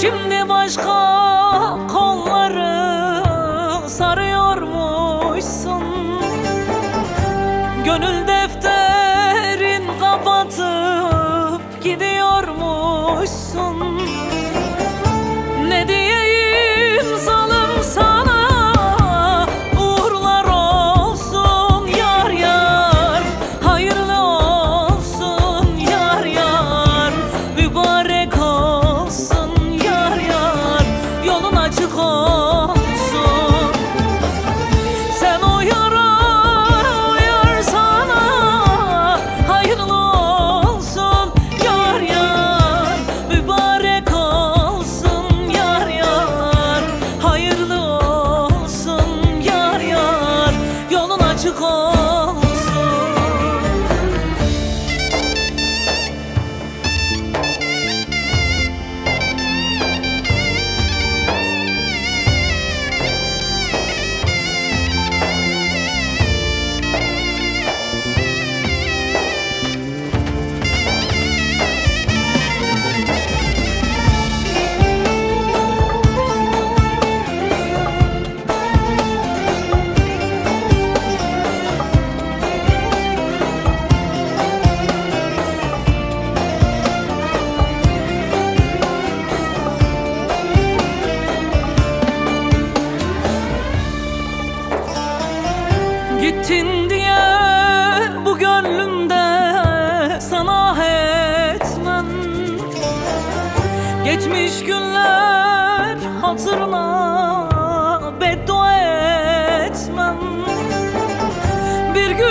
Şimdi başka kolları sarıyormuşsun. Gönül defterin kapatıp gidiyormuşsun. Gittin diye bu gönlümde sana etmem. Geçmiş günler hatırına beddua etmem. Bir gün